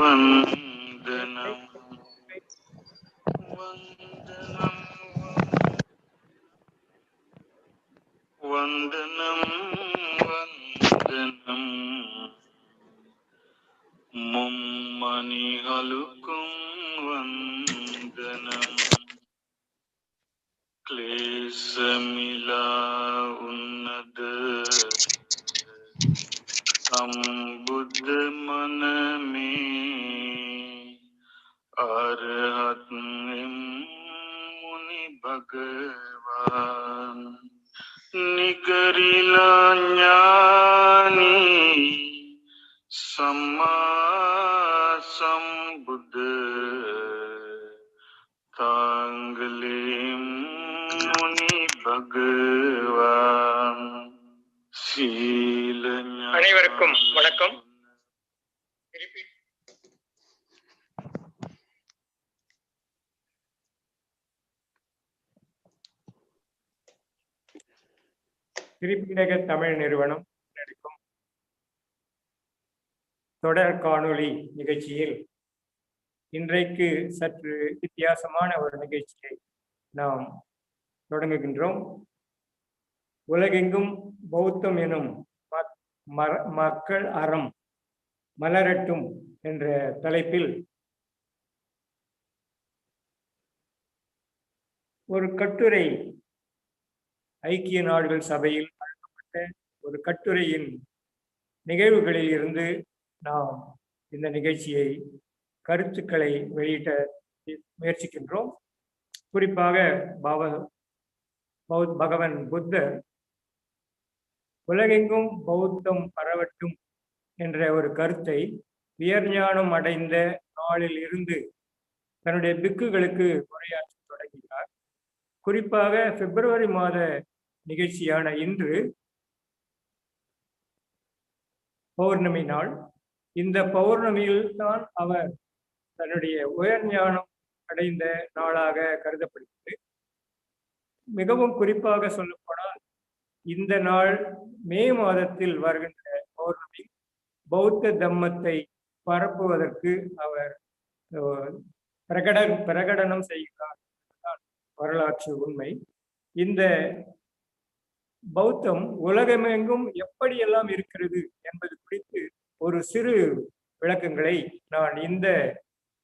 वन्दनं वन्दनं वन्दनं वन्दनं அனைவருக்கும் வணக்கம். திருப்பி தமிழ் நிறுவனம் நடக்கும் தொடர் காணொளி நிகழ்ச்சியில் இன்றைக்கு சற்று வித்தியாசமான ஒரு நிகழ்ச்சியை நாம் தொடங்குகின்றோம் உலகெங்கும் பௌத்தம் எனும் மக்- மக்கள் அறம் மலரட்டும் என்ற தலைப்பில் ஒரு கட்டுரை ஐக்கிய நாடுகள் சபையில் வழங்கப்பட்ட ஒரு கட்டுரையின் நிகழ்வுகளில் இருந்து நாம் இந்த நிகழ்ச்சியை கருத்துக்களை வெளியிட்ட முயற்சிக்கின்றோம். குறிப்பாக பவ பகவன் புத்தர் உலகெங்கும் பௌத்தம் பரவட்டும் என்ற ஒரு கருத்தை உயர்ஞானம் அடைந்த நாளில் இருந்து தன்னுடைய பிக்குகளுக்கு உரையாற்ற தொடங்கினார். குறிப்பாக பிப்ரவரி மாத நிகழ்ச்சியான இன்று பௌர்ணமி நாள். இந்த பௌர்ணமியில் தான் அவர் தன்னுடைய உயர்ஞானம் அடைந்த நாளாக கருதப்படுகிறது. மிகவும் குறிப்பாக சொல்லப்போனால் இந்த நாள் மே மாதத்தில் வருகின்ற பௌர்ணமி பௌத்த தம்மத்தை பரப்புவதற்கு அவர் பிரகட பிரகடனம் செய்கிறார் வரலாற்று உண்மை. இந்த பௌத்தம் உலகமெங்கும் எப்படியெல்லாம் இருக்கிறது என்பது குறித்து ஒரு சிறு விளக்கங்களை நான் இந்த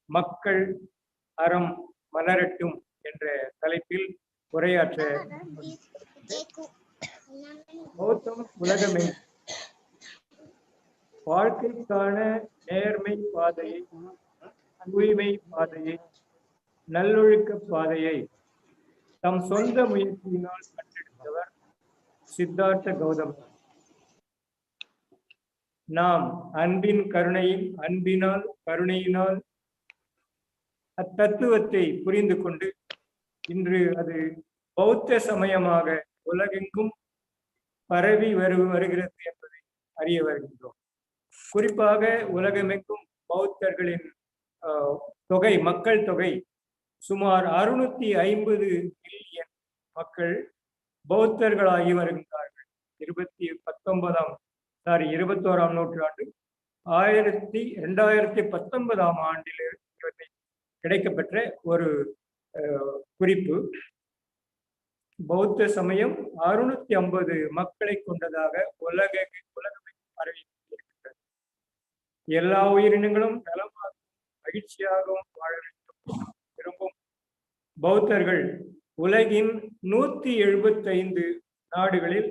மக்கள் அறம் மலரட்டும் என்ற தலைப்பில் உரையாற்ற பௌத்தம் உலகமே. வாழ்க்கைக்கான நேர்மை பாதையை தூய்மை பாதையை நல்லொழுக்க பாதையை தம் சொந்த முயற்சியினால் கண்டெடுத்தவர் சித்தார்த்த கௌதமர் நாம் அன்பின் கருணையின் அன்பினால் கருணையினால் அத்தத்துவத்தை புரிந்து கொண்டு இன்று அது பௌத்த சமயமாக உலகெங்கும் பரவி வரு வருகிறது என்பதை அறிய வருகின்றோம். குறிப்பாக உலகமெங்கும் பௌத்தர்களின் ஆஹ், தொகை மக்கள் தொகை சுமார் அறுநூத்தி ஐம்பது மில்லியன் மக்கள் பௌத்தர்களாகி வருகின்றார்கள். இருபத்தி பத்தொன்பதாம் சாரி இருபத்தோராம் நூற்றாண்டு ஆயிரத்தி ரெண்டாயிரத்தி பத்தொன்பதாம் ஆண்டில் கிடைக்கப்பெற்ற ஒரு குறிப்பு. பௌத்த சமயம் அறுநூத்தி ஐம்பது மக்களை கொண்டதாக உலக உலகமே அறிவித்திருக்கிறது எல்லா உயிரினங்களும் நலமாகவும் மகிழ்ச்சியாகவும் வாழ வேண்டும். விரும்பும் பௌத்தர்கள் உலகின் நூத்தி எழுபத்தைந்து நாடுகளில்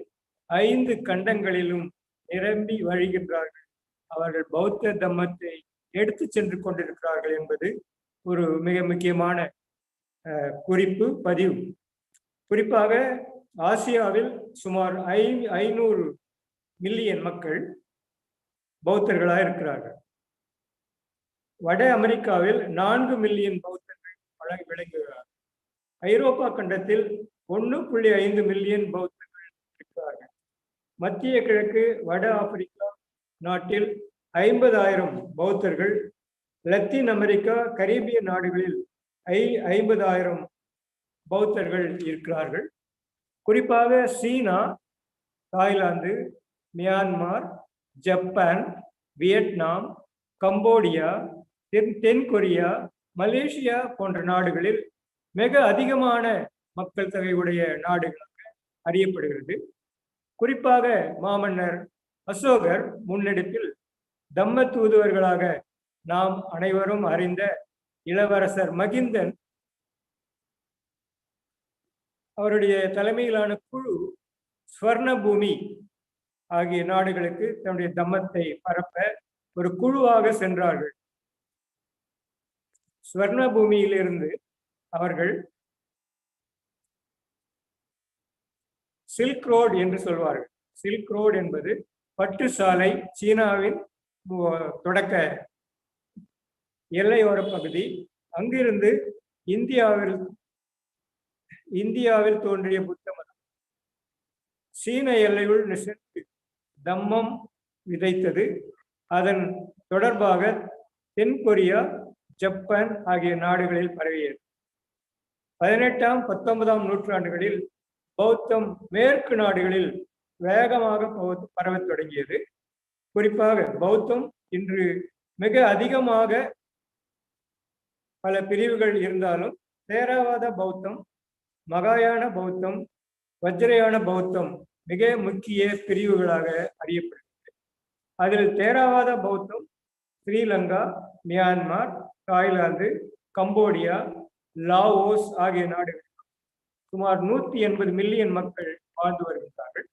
ஐந்து கண்டங்களிலும் நிரம்பி வழிகின்றார்கள். அவர்கள் பௌத்த தம்மத்தை எடுத்து சென்று கொண்டிருக்கிறார்கள் என்பது ஒரு மிக முக்கியமான அஹ், குறிப்பு பதிவு. குறிப்பாக ஆசியாவில் சுமார் ஐ ஐநூறு மில்லியன் மக்கள் பௌத்தர்களாக இருக்கிறார்கள். வட அமெரிக்காவில் நான்கு மில்லியன் பௌத்தர்கள் விளங்குகிறார்கள். ஐரோப்பா கண்டத்தில் ஒன்று புள்ளி ஐந்து மில்லியன் பௌத்தர்கள் இருக்கிறார்கள். மத்திய கிழக்கு வட ஆப்பிரிக்கா நாட்டில் ஐம்பதாயிரம் பௌத்தர்கள் லத்தீன் அமெரிக்கா கரீபிய நாடுகளில் ஐ ஐம்பதாயிரம் பௌத்தர்கள் இருக்கிறார்கள். குறிப்பாக சீனா Thailand Myanmar Japan Vietnam Cambodia தென் தென் கொரியா மலேசியா போன்ற நாடுகளில் மிக அதிகமான மக்கள் தொகையுடைய நாடுகளாக அறியப்படுகிறது. குறிப்பாக மாமன்னர் அசோகர் முன்னெடுப்பில் தம்ம தூதுவர்களாக நாம் அனைவரும் அறிந்த இளவரசர் மகிந்தன் அவருடைய தலைமையிலான குழு ஸ்வர்ண பூமி ஆகிய நாடுகளுக்கு தன்னுடைய தம்மத்தை பரப்ப ஒரு குழுவாக சென்றார்கள். ஸ்வர்ண பூமியிலிருந்து அவர்கள் சில்க் ரோட் என்று சொல்வார்கள். சில்க் ரோடு என்பது பட்டு சாலை சீனாவின் தொடக்க எல்லையோர பகுதி. அங்கிருந்து இந்தியாவில் இந்தியாவில் தோன்றிய புத்த மதம் சீன எல்லையுள் சென்று தம்மம் விதைத்தது. அதன் தொடர்பாக தென் கொரியா ஜப்பான் ஆகிய நாடுகளில் பரவியது. பதினெட்டாம் பத்தொன்பதாம் நூற்றாண்டுகளில் பௌத்தம் மேற்கு நாடுகளில் வேகமாக பௌத்த- பரவத் தொடங்கியது. குறிப்பாக பௌத்தம் இன்று மிக அதிகமாக பல பிரிவுகள் இருந்தாலும் தேரவாத பௌத்தம் மகாயான பௌத்தம் வஜ்ரயான பௌத்தம் மிக முக்கிய பிரிவுகளாக அறியப்படுகிறது. அதில் தேரவாத பௌத்தம் Sri Lanka Myanmar Thailand Cambodia Laos ஆகிய நாடுகள். சுமார் நூத்தி எண்பது மில்லியன் மக்கள் வாழ்ந்து வருகின்றார்கள்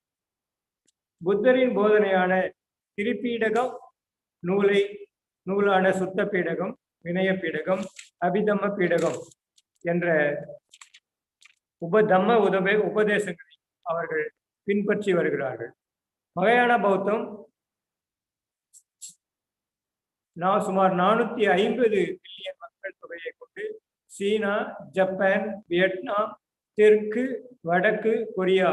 புத்தரின் போதனையான திருப்பீடகம் நூலை நூலான சுத்த பீடகம் வினய பீடகம் அபிதம்ம பீடகம் என்ற உபதம்ம உதவி உபதேசங்களை அவர்கள் பின்பற்றி வருகிறார்கள் மகையான பௌத்தம் நான் சுமார் நானூத்தி ஐம்பது மில்லியன் மக்கள் தொகையை கொண்டு சீனா ஜப்பான் வியட்நாம் தெற்கு வடக்கு கொரியா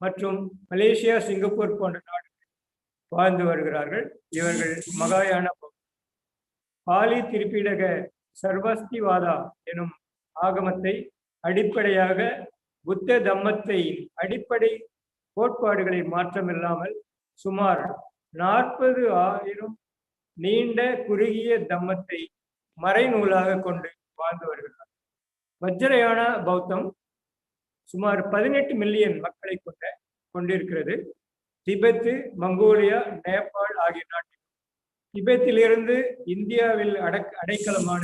மற்றும் மலேசியா சிங்கப்பூர் போன்ற நாடுகளில் வாழ்ந்து வருகிறார்கள் இவர்கள் மகாயான பௌத்தம். பாலி திருப்பீடக சர்வஸ்திவாதா எனும் ஆகமத்தை அடிப்படையாக புத்த தம்மத்தை அடிப்படை கோட்பாடுகளை மாற்றமில்லாமல் சுமார் நாற்பது ஆயிரம் நீண்ட குறுகிய தம்மத்தை மறைநூலாக கொண்டு வாழ்ந்து வருகிறார். வஜ்ரயான பௌத்தம் சுமார் பதினெட்டு மில்லியன் மக்களை கொண்ட கொண்டிருக்கிறது. திபெத்து மங்கோலியா நேபாள் ஆகிய நாட்டில். திபெத்திலிருந்து இந்தியாவில் அடக் அடைக்கலமான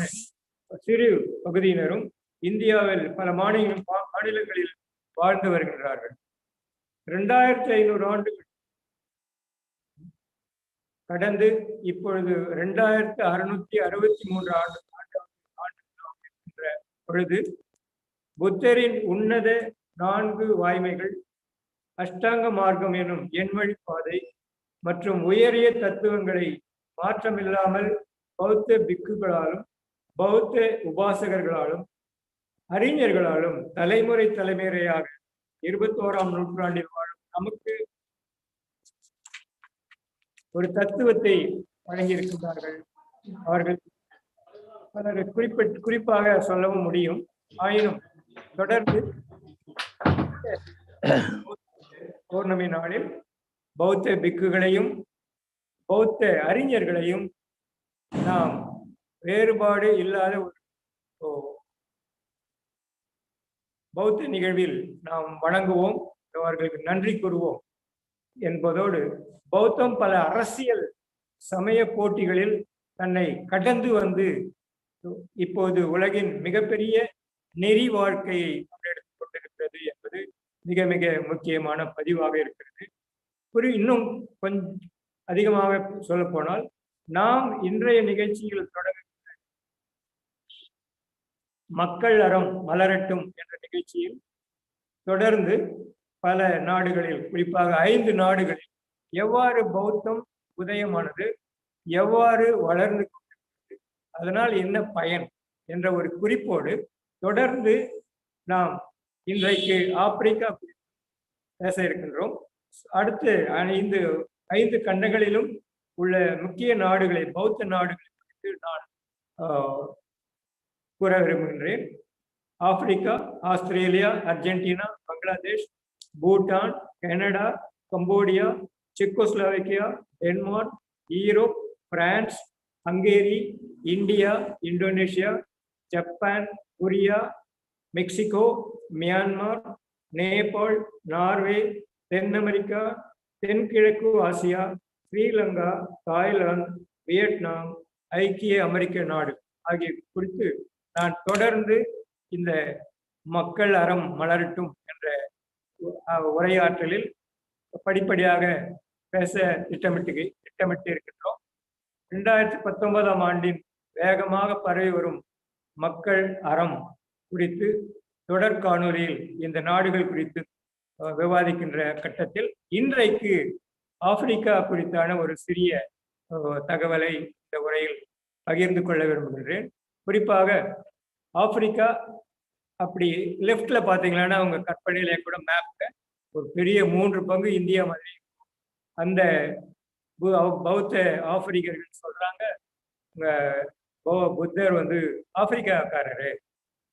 சிறு பகுதியினரும் இந்தியாவில் பல மாநில மாநிலங்களில் வாழ்ந்து வருகின்றார்கள். இரண்டாயிரத்தி ஐநூறு ஆண்டுகள் கடந்து இப்பொழுது இரண்டாயிரத்தி அறுநூத்தி அறுபத்தி மூன்று ஆண்டு ஆண்டு பொழுது புத்தரின் உன்னத நான்கு வாய்மைகள் அஷ்டாங்க மார்க்கம் எனும் எண்வழி பாதை மற்றும் உயரிய தத்துவங்களை மாற்றமில்லாமல் பௌத்த பிக்குகளாலும் பௌத்த உபாசகர்களாலும் அறிஞர்களாலும் தலைமுறை தலைமுறையாக இருபத்தோராம் நூற்றாண்டில் வாழும் நமக்கு ஒரு தத்துவத்தை வழங்கியிருக்கிறார்கள் அவர்கள் பலர் குறிப்பிட்டு குறிப்பாக சொல்லவும் முடியும். ஆயினும் தொடர்ந்து பௌர்ணமி நாளில் பௌத்த பிக்குகளையும் பௌத்த அறிஞர்களையும் நாம் வேறுபாடு இல்லாத ஒரு பௌத்த நிகழ்வில் நாம் வணங்குவோம் அவர்களுக்கு நன்றி கூறுவோம் என்பதோடு பௌத்தம் பல அரசியல் சமய போட்டிகளில் தன்னை கடந்து வந்து இப்போது உலகின் மிகப்பெரிய நெறி வாழ்க்கையை முன்னெடுத்துக் கொண்டிருக்கிறது என்பது மிக மிக முக்கியமான பதிவாக இருக்கிறது. ஒரு இன்னும் கொஞ்சம் அதிகமாக சொல்ல போனால் நாம் இன்றைய நிகழ்ச்சியில் தொடங்க மக்கள் அறம் மலரட்டும் என்ற நிகழ்ச்சியில் தொடர்ந்து பல நாடுகளில் குறிப்பாக ஐந்து நாடுகளில் எவ்வாறு பௌத்தம் உதயமானது எவ்வாறு வளர்ந்து கொண்டிருக்கிறது அதனால் என்ன பயன் என்ற ஒரு குறிப்போடு தொடர்ந்து நாம் இன்றைக்கு ஆப்பிரிக்கா பேச இருக்கின்றோம். அடுத்து ஐந்து ஐந்து கண்டங்களிலும் உள்ள முக்கிய நாடுகளை பௌத்த நாடுகளை குறித்து நான் கூற விரும்புகின்றேன். Africa Australia Argentina Bangladesh Bhutan Canada Cambodia Czechoslovakia Denmark Europe France Hungary India Indonesia Japan Korea Mexico Myanmar Nepal Norway தென் அமெரிக்கா தென்கிழக்கு ஆசியா ஸ்ரீலங்கா தாய்லாந்து வியட்நாம் ஐக்கிய அமெரிக்க நாடு ஆகிய குறித்து நான் தொடர்ந்து இந்த மக்கள் அறம் மலரட்டும் என்ற உரையாற்றலில் படிப்படியாக பேச திட்டமிட்டு திட்டமிட்டு இருக்கின்றோம். ரெண்டாயிரத்தி பத்தொன்பதாம் ஆண்டின் வேகமாக பரவி வரும் மக்கள் அறம் குறித்து தொடர் காணொலியில் இந்த நாடுகள் குறித்து விவாதிக்கின்ற கட்டத்தில் இன்றைக்கு ஆப்பிரிக்கா குறித்தான ஒரு சிறிய தகவலை இந்த உரையில் பகிர்ந்து கொள்ள விரும்புகின்றேன். குறிப்பாக ஆப்பிரிக்கா அப்படி லெஃப்ட்ல பார்த்தீங்கன்னா அவங்க கற்பனையில கூட மேப்ல ஒரு பெரிய மூன்று பங்கு இந்தியா மாதிரி. அந்த பு- பௌத்த ஆப்பிரிக்கர்கள் சொல்றாங்க. புத்தர் வந்து ஆப்பிரிக்காக்காரரு.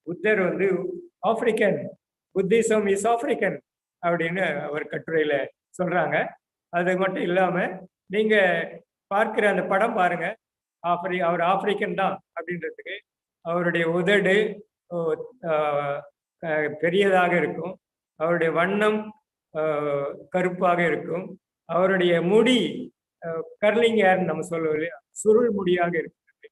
புத்தர் வந்து ஆப்பிரிக்கன். புத்திசம் இஸ் ஆப்பிரிக்கன் அப்படின்னு அவர் கட்டுரையில சொல்றாங்க. அது மட்டும் இல்லாம நீங்க பார்க்கிற அந்த படம் பாருங்க. ஆப்பிரி அவர் ஆப்பிரிக்கன் தான் அப்படின்றதுக்கு அவருடைய உதடு ஆஹ், பெரியதாக இருக்கும். அவருடைய வண்ணம் ஆஹ், கருப்பாக இருக்கும். அவருடைய முடி கர்லிங் ஏர் நம்ம சொல்லுவோம் இல்லையா? சுருள் முடியாக இருக்கிறது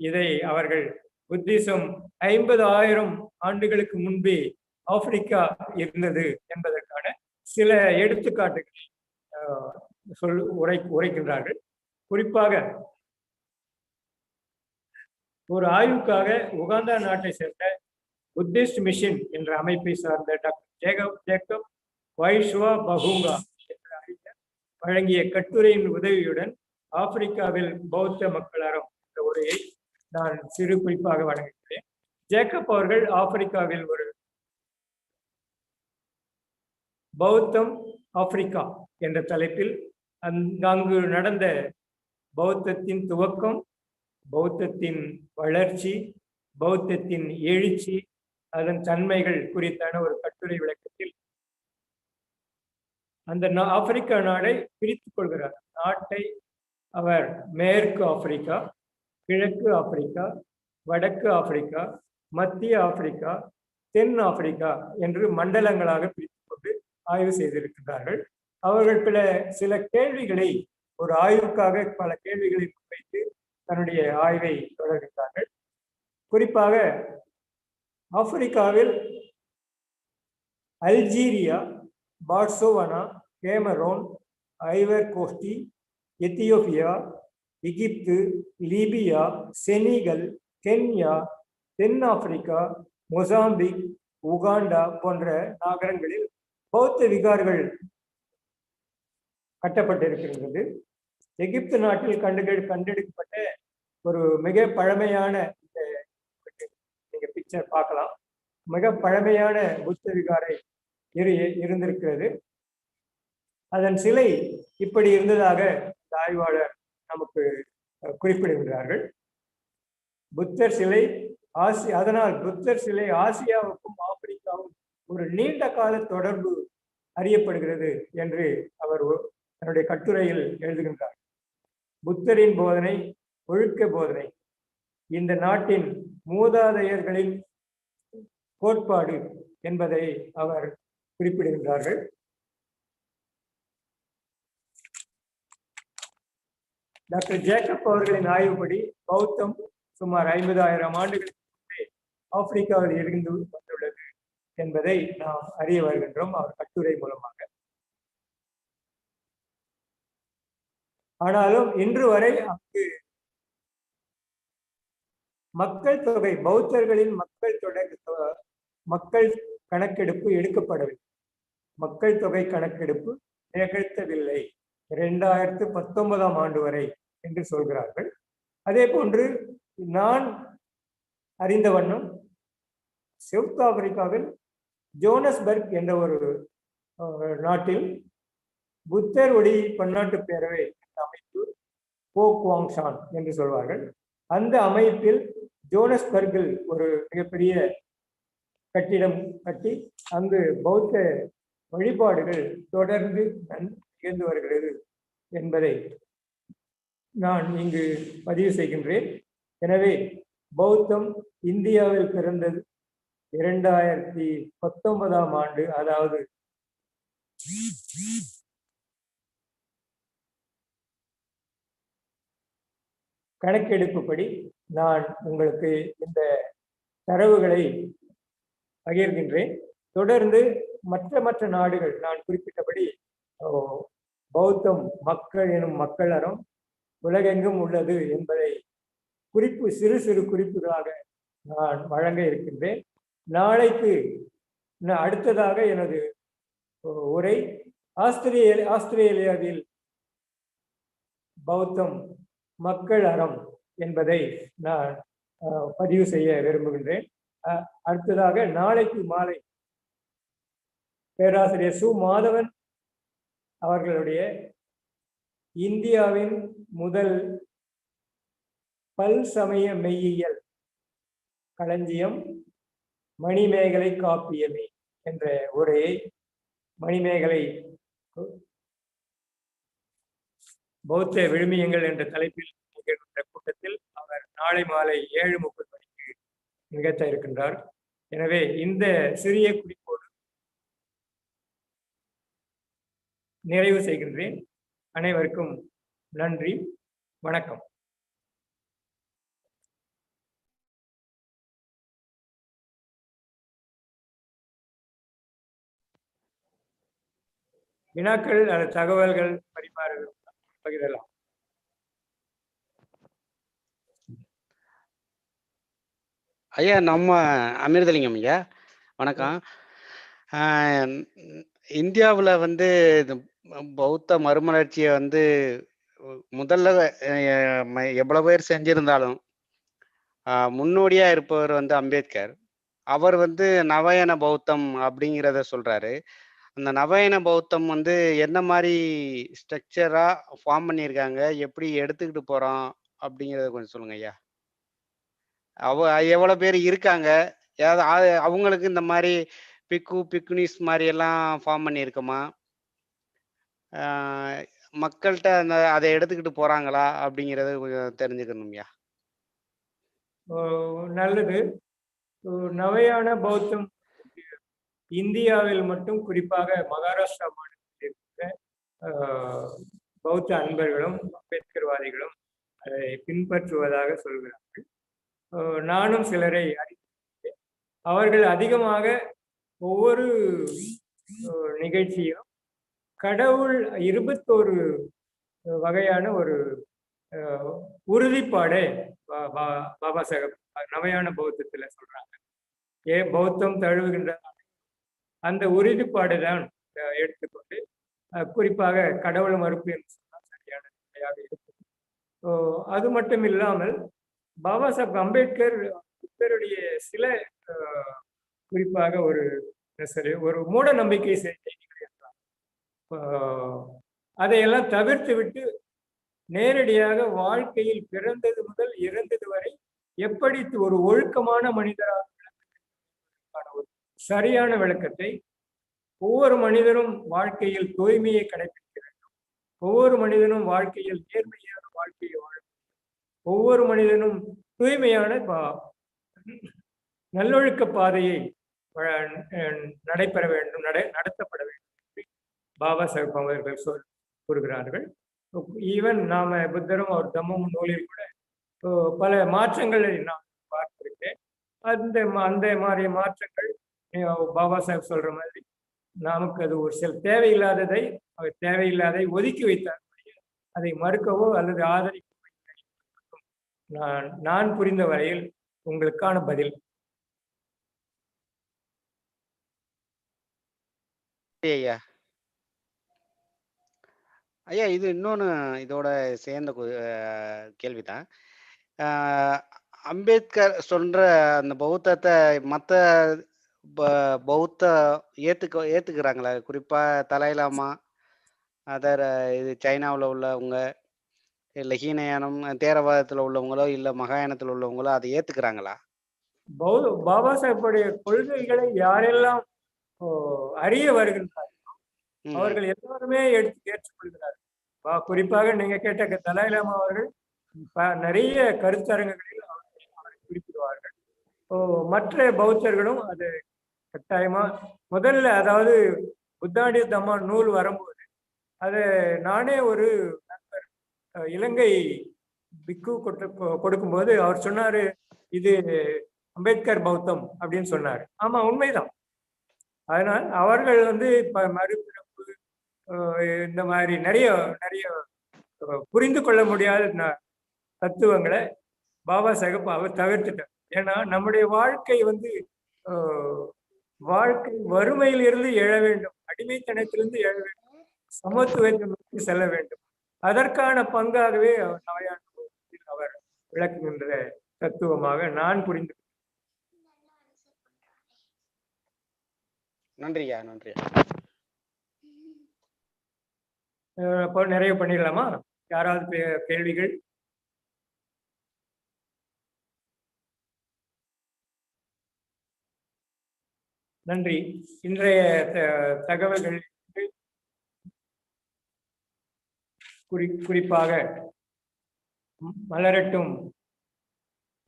இதை அவர்கள் புத்திசம் ஐம்பது ஆயிரம் ஆண்டுகளுக்கு முன்பே ஆப்பிரிக்கா இருந்தது என்பதற்கான சில எடுத்துக்காட்டுகளை ஆஹ், சொல் உரை உரைக்கின்றார்கள். குறிப்பாக ஒரு ஆய்வுக்காக உகாந்தா நாட்டை சேர்ந்த புத்திஸ்ட் மிஷின் என்ற அமைப்பை சார்ந்த டாக்டர் ஜேகப் ஜேக்கப் வைஷ்வா பஹூங்கா என்ற அறிஞர் வழங்கிய கட்டுரையின் உதவியுடன் ஆப்பிரிக்காவில் பௌத்த மக்கள் அறம் என்ற உரையை நான் சிறு குறிப்பாக வழங்குகிறேன். ஜேக்கப் அவர்கள் ஆப்பிரிக்காவில் ஒரு பௌத்தம் ஆப்பிரிக்கா என்ற தலைப்பில் அங்கு நடந்த பௌத்தத்தின் துவக்கம் பௌத்தத்தின் வளர்ச்சி பௌத்தத்தின் எழுச்சி அதன் தன்மைகள் குறித்தான ஒரு கட்டுரை விளக்கத்தில் அந்த ஆப்பிரிக்கா நாடை பிரித்துக் கொள்கிறார். நாட்டை அவர் மேற்கு ஆப்பிரிக்கா கிழக்கு ஆப்பிரிக்கா வடக்கு ஆப்பிரிக்கா மத்திய ஆப்பிரிக்கா தென் ஆப்பிரிக்கா என்று மண்டலங்களாக பிரித்து கொண்டு ஆய்வு செய்திருக்கிறார்கள் அவர்கள் பிற சில கேள்விகளை ஒரு ஆய்வுக்காக பல கேள்விகளை முன்வைத்து தன்னுடைய ஆய்வை தொடர்கின்றார்கள். குறிப்பாக ஆப்பிரிக்காவில் Algeria Botswana Cameroon Ivory Coast Ethiopia Egypt Libya Senegal Kenya தென்னாப்பிரிக்கா மொசாம்பிக் உகாண்டா போன்ற நகரங்களில் பௌத்த விகார்கள் கட்டப்பட்டிருக்கின்றது. எகிப்து நாட்டில் கண்டு கண்டெடுக்கப்பட்ட ஒரு மிக பழமையான இந்த நீங்க பிக்சர் பார்க்கலாம். மிக பழமையான புத்த விகாரை இரு இருந்திருக்கிறது. அதன் சிலை இப்படி இருந்ததாக இந்த ஆய்வாளர் நமக்கு குறிப்பிடுகிறார்கள். புத்தர் சிலை ஆசி அதனால் புத்தர் சிலை ஆசியாவுக்கும் ஆப்பிரிக்காவும் ஒரு நீண்ட கால தொடர்பு அறியப்படுகிறது என்று அவர் தன்னுடைய கட்டுரையில் எழுதுகின்றார். புத்தரின் போதனை ஒழுக்க போதனை. இந்த நாட்டின் மூதாதையர்களின் கோட்பாடு என்பதை அவர் குறிப்பிடுகின்றார்கள். டாக்டர் ஜேக்கப் அவர்களின் ஆய்வுப்படி பௌத்தம் சுமார் ஐம்பதாயிரம் ஆண்டுகளுக்கு முன்பே ஆப்பிரிக்காவில் இருந்து வந்துள்ளது என்பதை நாம் அறிய வருகின்றோம். அவர் கட்டுரை மூலமாக. ஆனாலும் இன்று வரை அங்கு மக்கள் தொகை பௌத்தர்களின் மக்கள் தொகை மக்கள் கணக்கெடுப்பு எடுக்கப்படவில்லை. மக்கள் தொகை கணக்கெடுப்பு நிகழ்த்தவில்லை. இரண்டாயிரத்து பத்தொன்பதாம் ஆண்டு வரை என்று சொல்கிறார்கள். அதே போன்று நான் அறிந்த வண்ணம் சவுத் ஆப்பிரிக்காவில் ஜோனஸ்பர்க் என்ற ஒரு நாட்டில் புத்தர் ஒளி பன்னாட்டு பேரவை அமைப்பு போ குவாங்ஷான் என்று சொல்வார்கள். அந்த அமைப்பில் ஜோனஸ்பர்கில் ஒரு மிகப்பெரிய கட்டிடம் கட்டி அங்கு பௌத்த வழிபாடுகள் தொடர்ந்து நிகழ்ந்து வருகிறது என்பதை நான் இங்கு பதிவு செய்கின்றேன். எனவே பௌத்தம் இந்தியாவில் பிறந்தது இரண்டாயிரத்தி பத்தொன்பதாம் ஆண்டு அதாவது கணக்கெடுப்புப்படி நான் உங்களுக்கு இந்த தரவுகளை பகிர்கின்றேன். தொடர்ந்து மற்ற மற்ற நாடுகள் நான் குறிப்பிட்டபடி ஓ, பௌத்தம் மக்கள் எனும் மக்கள் அறம் உலகெங்கும் உள்ளது என்பதை குறிப்பு சிறு சிறு குறிப்புகளாக நான் வழங்க இருக்கின்றேன். நாளைக்கு அடுத்ததாக எனது உரை ஆஸ்திரேலிய ஆஸ்திரேலியாவில் பௌத்தம் மக்கள் அறம் என்பதை நான் பதிவு செய்ய விரும்புகின்றேன். அடுத்ததாக நாளைக்கு மாலை பேராசிரியர் சு. மாதவன் அவர்களுடைய இந்தியாவின் முதல் பல் சமய மெய்யியல் களஞ்சியம் மணிமேகலை காப்பியமே என்ற உரையை மணிமேகலை பௌத்த விழுமியங்கள் என்ற தலைப்பில் நிகழ்கின்ற கூட்டத்தில் அவர் நாளை மாலை ஏழு முப்பது மணிக்கு நிகழ்த்த இருக்கின்றார். எனவே இந்த சிறிய குறிப்போடு நிறைவு செய்கின்றேன். அனைவருக்கும் நன்றி. வணக்கம். வினாக்கள் அல்லது தகவல்கள் பரிமாற பகிரலாம். ஐயா நம்ம அமிர்தலிங்கம் ஐயா வணக்கம். இந்தியாவில் வந்து பௌத்த மறுமலர்ச்சியை வந்து முதல்ல எவ்வளவு பேர் செஞ்சிருந்தாலும் ஆஹ், முன்னோடியா இருப்பவர் வந்து அம்பேத்கர். அவர் வந்து நவயன பௌத்தம் அப்படிங்கிறத சொல்றாரு. அந்த நவயன பௌத்தம் வந்து என்ன மாதிரி ஸ்ட்ரக்சரா ஃபார்ம் பண்ணியிருக்காங்க எப்படி எடுத்துக்கிட்டு போறோம்? அப்படிங்கிறத கொஞ்சம் சொல்லுங்க ஐயா. அவ எவ்வளோ பேர் இருக்காங்க? ஏதாவது அவங்களுக்கு இந்த மாதிரி பிக்கு பிக்குனிஸ் மாதிரி எல்லாம் ஃபார்ம் பண்ணியிருக்கோமா மக்கள்கிட்ட அந்த அதை எடுத்துக்கிட்டு போறாங்களா? அப்படிங்கிறத கொஞ்சம் தெரிஞ்சுக்கணும்யா நல்லது. நவையான பௌத்தம் இந்தியாவில் மட்டும் குறிப்பாக மகாராஷ்டிரா மாநிலத்தில் இருக்கிற ஆஹ், பௌத்த அன்பர்களும் அம்பேத்கர்வாதிகளும் அதை பின்பற்றுவதாக சொல்கிறார்கள். நானும் சிலரை அறிந்திருக்கிறேன். அவர்கள் அதிகமாக ஒவ்வொரு நிகழ்ச்சியும் கடவுள் இருபத்தோரு வகையான ஒரு உறுதிப்பாடே பா- பா- பாபா சாஹேப் நவையான பௌத்தத்தில் சொல்றாங்க. ஏ பௌத்தம் தழுவுகின்ற அந்த உறுதிப்பாடு தான் எடுத்துக்கொண்டு குறிப்பாக கடவுள் மறுப்பு என்று சொன்னால் சரியான நிலையாக இருக்கும். ஸோ அது மட்டும் இல்லாமல் பாபா சாஹப் அம்பேத்கர் புத்தருடைய சில குறிப்பாக ஒரு சரி ஒரு மூட நம்பிக்கை செய்திகள் என்றார் அதையெல்லாம் தவிர்த்து விட்டு நேரடியாக வாழ்க்கையில் பிறந்தது முதல் இறந்தது வரை எப்படி ஒரு ஒழுக்கமான மனிதராக ஒரு சரியான விளக்கத்தை ஒவ்வொரு மனிதனும் வாழ்க்கையில் தூய்மையை கடைபிடிக்க வேண்டும். ஒவ்வொரு மனிதனும் வாழ்க்கையில் நேர்மையான வாழ்க்கையை வாழ ஒவ்வொரு மனிதனும் தூய்மையான பா- நல்லொழுக்க பாதையை நடைபெற வேண்டும் நட நடத்தப்பட வேண்டும் என்று பாபா சாஹிப் அவர்கள் சொல் கூறுகிறார்கள். ஈவன் நாம புத்தரும் அவர் தம்மம் நூலில் கூட பல மாற்றங்களை நான் பார்த்திருக்கேன். அந்த அந்த மாதிரி மாற்றங்கள் பாபா சாஹேப் சொல்ற மாதிரி நமக்கு அது ஒரு சில தேவையில்லாததை அவர் தேவையில்லாதை ஒதுக்கி வைத்தார். அதை மறுக்கவோ அல்லது ஆதரிக்கவோ நான் நான் புரிந்த வரையில் உங்களுக்கான பதில். ஐயா. ஐயா இது இன்னொன்று இதோட சேர்ந்த கேள்விதான். அம்பேத்கர் சொல்ற அந்த பௌத்தத்தை மற்ற பௌத்த ஏத்துக்க ஏத்துக்கிறாங்களா. குறிப்பா தலைலாமா அதர் இது சைனாவில் உள்ளவங்க இல்லை ஹீனயானம் தேரவாதத்தில் உள்ளவங்களோ இல்லை மகாயானத்தில் உள்ளவங்களோ அதை ஏத்துக்கிறாங்களா? பௌ- பாபா சாஹேப்புடைய கொள்கைகளை யாரெல்லாம் அறிய வருகின்றார் ம், அவர்கள் எல்லாருமே எடுத்து ஏற்றுக்கொள்கிறார்கள். குறிப்பாக நீங்க கேட்ட க- தலாய் லாமா அவர்கள் நிறைய கருத்தரங்குகளில் அவரை அவரை குறிப்பிடுவார்கள் மற்ற பௌத்தர்களும் அது கட்டாயமா முதல்ல அதாவது புத்தாடி தம்மா நூல் வரும்போது அது நானே ஒரு நண்பர் இலங்கை பிக்கு கொ- கொடுக்கும்போது அவர் சொன்னாரு இது அம்பேத்கர் பௌத்தம் அப்படின்னு சொன்னார். ஆமா உண்மைதான். அதனால் அவர்கள் வந்து இப்ப மறுபிறப்பு இந்த மாதிரி நிறைய நிறைய புரிந்து கொள்ள முடியாத ந- தத்துவங்களை பாபா சாஹேப் அவர் தவிர்த்துட்டார். ஏன்னா நம்முடைய வாழ்க்கை வந்து வாழ்க்கை வறுமையிலிருந்து எழ வேண்டும். அடிமைத்தனத்திலிருந்து எழ வேண்டும். சமத்துவத்தை நோக்கி செல்ல வேண்டும். அதற்கான பங்காகவே அவர் நவையான அவர் விளக்குகின்ற தத்துவமாக நான் புரிந்து நன்றியா. நன்றியா நிறைய பண்ணிடலாமா? யாராவது கேள்விகள்? நன்றி. இன்றைய தகவல்கள் குறி குறிப்பாக மலரட்டும்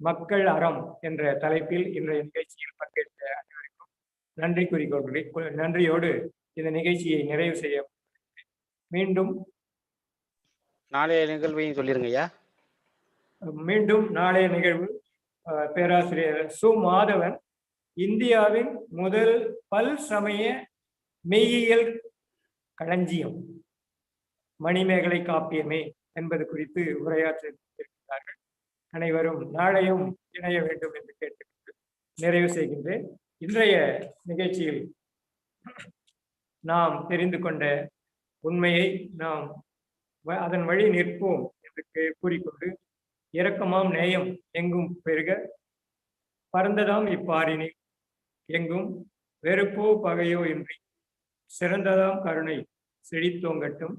மக்கள் அறம் என்ற தலைப்பில் இன்றைய நிகழ்ச்சியில் பங்கேற்ற அனைவருக்கும் நன்றி குறிக்கொள்கிறேன். நன்றியோடு இந்த நிகழ்ச்சியை நிறைவு செய்ய மீண்டும் நாளைய நிகழ்வையும் சொல்லிருங்க ஐயா மீண்டும் நாளைய நிகழ்வு பேராசிரியர் சு. மாதவன் இந்தியாவின் முதல் பல் சமய மெய்யியல் களஞ்சியம். மணிமேகலை காப்பியமே என்பது குறித்து உரையாற்றிருக்கிறார்கள் அனைவரும் நாளையும் இணைய வேண்டும் என்று கேட்டுக்கொண்டு நிறைவு செய்கின்றேன். இன்றைய நிகழ்ச்சியில் நாம் தெரிந்து கொண்ட உண்மையை நாம் வ- அதன் வழி நிற்போம் என்று கே- கூறிக்கொண்டு இரக்கமாம் நேயம் எங்கும் பெருக. பரந்ததாம் இப்பாரினில் எங்கும் வெறுப்போ பகையோ இன்றி சிறந்ததாம் கருணை செழித்தோங்கட்டும்.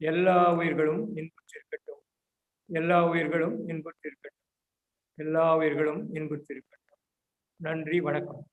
எல்லா உயிர்களும் இன்புற்றிருக்கட்டும். எல்லா உயிர்களும் இன்புற்றிருக்கட்டும். எல்லா உயிர்களும் இன்புற்றிருக்கட்டும். நன்றி வணக்கம்.